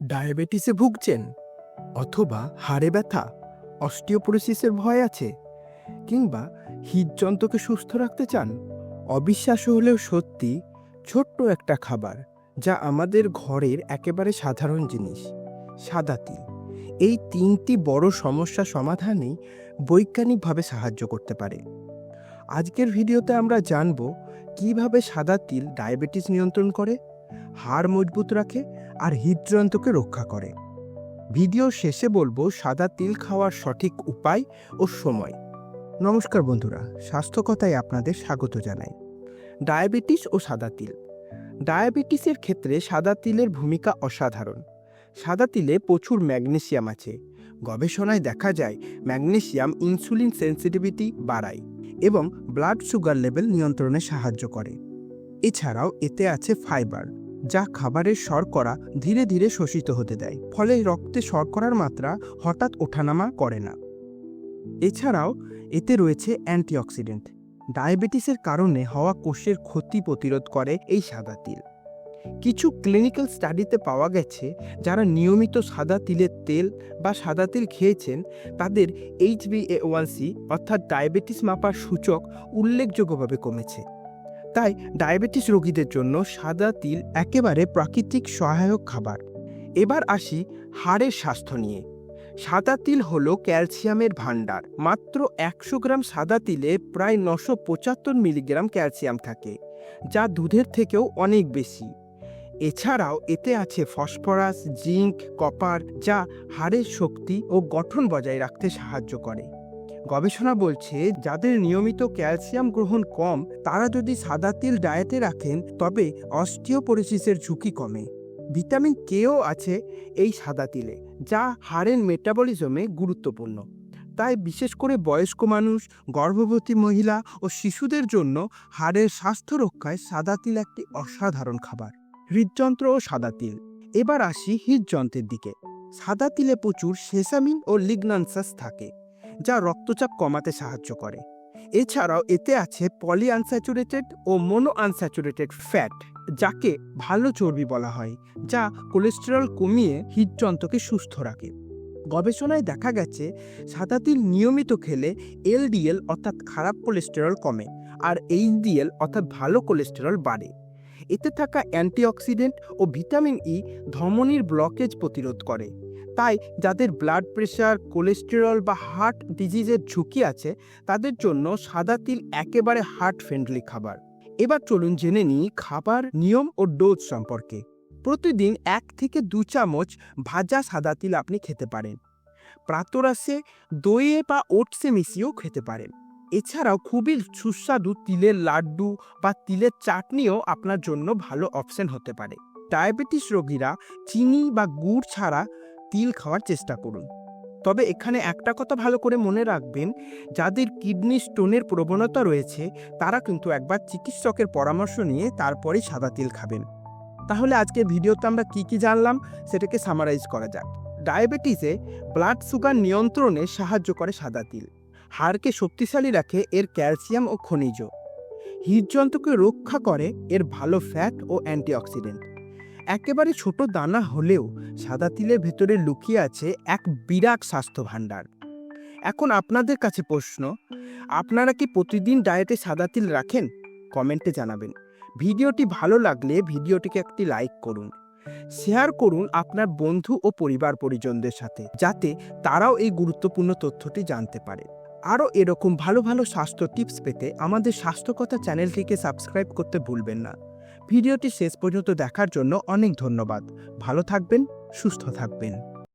ডায়াবেটিসে ভুগছেন অথবা হাড়ে ব্যথা, অস্টিওপোরোসিসের ভয় আছে কিংবা হৃদযন্ত্রকে সুস্থ রাখতে চান, অবিশ্বাস্য হলেও সত্যি ছোট্ট একটা খাবার যা আমাদের ঘরের একেবারে সাধারণ জিনিস, সাদা তিল। এই তিনটি বড় সমস্যা সমাধানেই বৈজ্ঞানিকভাবে সাহায্য করতে পারে। আজকের ভিডিওতে আমরা জানব কীভাবে সাদা তিল ডায়াবেটিস নিয়ন্ত্রণ করে, হাড় মজবুত রাখে আর হৃদযন্ত্রকে রক্ষা করে। ভিডিও শেষে বলব, সাদা তিল খাওয়ার সঠিক উপায় ও সময়। নমস্কার বন্ধুরা স্বাস্থ্য কথায় আপনাদের স্বাগত জানাই। ডায়াবেটিস ও সাদা তিল। ডায়াবেটিসের ক্ষেত্রে সাদা তিলের ভূমিকা অসাধারণ। সাদা তিলে প্রচুর ম্যাগনেসিয়াম আছে। গবেষণায় দেখা যায়, ম্যাগনেসিয়াম ইনসুলিন সেন্সিটিভিটি বাড়ায় এবং ব্লাড সুগার লেভেল নিয়ন্ত্রণে সাহায্য করে। এছাড়াও এতে আছে ফাইবার। যা খাবারের শর্করা ধীরে ধীরে শোষিত হতে দেয়, ফলে রক্তে শর্করার মাত্রা হঠাৎ ওঠানামা করে না। এছাড়াও, এতে রয়েছে অ্যান্টিঅক্সিডেন্ট। ডায়াবেটিসের কারণে হওয়া কোষের ক্ষতি প্রতিরোধ করে এই সাদা তিল। কিছু ক্লিনিক্যাল স্টাডিতে পাওয়া গেছে যারা নিয়মিত সাদা তিলের তেল বা সাদা তিল খেয়েছেন, তাদের এইচবিএ এ ওয়ান সি অর্থাৎ ডায়াবেটিস মাপার সূচক উল্লেখযোগ্যভাবে কমেছে। তাই ডায়াবেটিস রোগীদের জন্য সাদা তিল একেবারে প্রাকৃতিক সহায়ক খাবার। এবার আসি হাড়ের স্বাস্থ্য নিয়ে। সাদা তিল হলো ক্যালসিয়ামের ভাণ্ডার। মাত্র একশো গ্রাম সাদা তিলে প্রায় নশো পঁচাত্তর মিলিগ্রাম ক্যালসিয়াম থাকে, যা দুধের থেকেও অনেক বেশি। এছাড়াও এতে আছে ফসফরাস, জিঙ্ক, কপার, যা হাড়ের শক্তি ও গঠন বজায় রাখতে সাহায্য করে। গবেষণা বলছে, যাদের নিয়মিত ক্যালসিয়াম গ্রহণ কম, তারা যদি সাদা তিল ডায়েটে রাখেন, তবে অস্টিওপোরোসিসের ঝুঁকি কমে। ভিটামিন কেও আছে এই সাদা তিলে, যা হাড়ের মেটাবলিজমে গুরুত্বপূর্ণ। তাই বিশেষ করে বয়স্ক মানুষ, গর্ভবতী মহিলা ও শিশুদের জন্য হাড়ের স্বাস্থ্য রক্ষায় সাদা তিল একটি অসাধারণ খাবার। হৃদযন্ত্র ও সাদা তিল। এবার আসি হৃদযন্ত্রের দিকে। সাদা তিলে প্রচুর সেসামিন ও লিগনানসাস থাকে। যা রক্তচাপ কমাতে সাহায্য করে। এছাড়াও এতে আছে পলি আনস্যাচুরেটেড ও মোনো আনস্যাচুরেটেড ফ্যাট যাকে ভালো চর্বি বলা হয়, যা কোলেস্টেরল কমিয়ে হৃদযন্ত্রকে সুস্থ রাখে। গবেষণায় দেখা গেছে সাদা তিল নিয়মিত খেলে এলডিএল অর্থাৎ খারাপ কোলেস্টেরল কমে, আর এইচডিএল অর্থাৎ ভালো কোলেস্টেরল বাড়ে। এতে থাকা অ্যান্টিঅক্সিডেন্ট ও ভিটামিন ই ধমনির ব্লকেজ প্রতিরোধ করে। তাই যাদের ব্লাড প্রেশার কোলেস্টেরল বা হার্ট ডিজিজের ঝুঁকি আছে, তাদের জন্য সাদা তিল একেবারে হার্ট ফ্রেন্ডলি খাবার। এবার চলুন জেনে নিই খাবার নিয়ম ও ডোজ সম্পর্কে। প্রতিদিন এক থেকে দু চামচ ভাজা সাদা তিল আপনি খেতে পারেন। প্রাতরাসে দইয়ে বা ওটসে মিশিয়েও খেতে পারেন। এছাড়াও খুবই সুস্বাদু তিলের লাড্ডু বা তিলের চাটনিও আপনার জন্য ভালো অপশন হতে পারে। ডায়াবেটিস রোগীরা চিনি বা গুড় ছাড়া তিল খাওয়ার চেষ্টা করুন। তবে এখানে একটা কথা ভালো করে মনে রাখবেন, যাদের কিডনি স্টোনের প্রবণতা রয়েছে, তারা কিন্তু একবার চিকিৎসকের পরামর্শ নিয়ে তারপরেই সাদা তিল খাবেন। তাহলে আজকে ভিডিওতে আমরা কি কি জানলাম, সেটাকে সামারাইজ করা যাক। ডায়াবেটিসে ব্লাড সুগার নিয়ন্ত্রণে সাহায্য করে সাদা তিল। হাড়কে শক্তিশালী রাখে এর ক্যালসিয়াম ও খনিজ। হৃদযন্ত্রকে রক্ষা করে এর ভালো ফ্যাট ও অ্যান্টিঅক্সিডেন্ট। একেবারে ছোট দানা হলেও সাদা তিলের ভেতরে লুকিয়ে আছে এক বিরাট স্বাস্থ্য ভাণ্ডার এখন আপনাদের কাছে প্রশ্ন, আপনারা কি প্রতিদিন ডায়েটে সাদা তিল রাখেন? কমেন্টে জানাবেন। ভিডিওটি ভালো লাগলে ভিডিওটিকে একটি লাইক করুন। শেয়ার করুন আপনার বন্ধু ও পরিবার পরিজনদের সাথে, যাতে তারাও এই গুরুত্বপূর্ণ তথ্যটি জানতে পারে। আরও এরকম ভালো ভালো স্বাস্থ্য টিপস পেতে আমাদের স্বাস্থ্যকথা চ্যানেলটিকে সাবস্ক্রাইব করতে ভুলবেন না। ভিডিওটি শেষ পর্যন্ত দেখার জন্য অনেক ধন্যবাদ। ভালো থাকবেন, সুস্থ থাকবেন।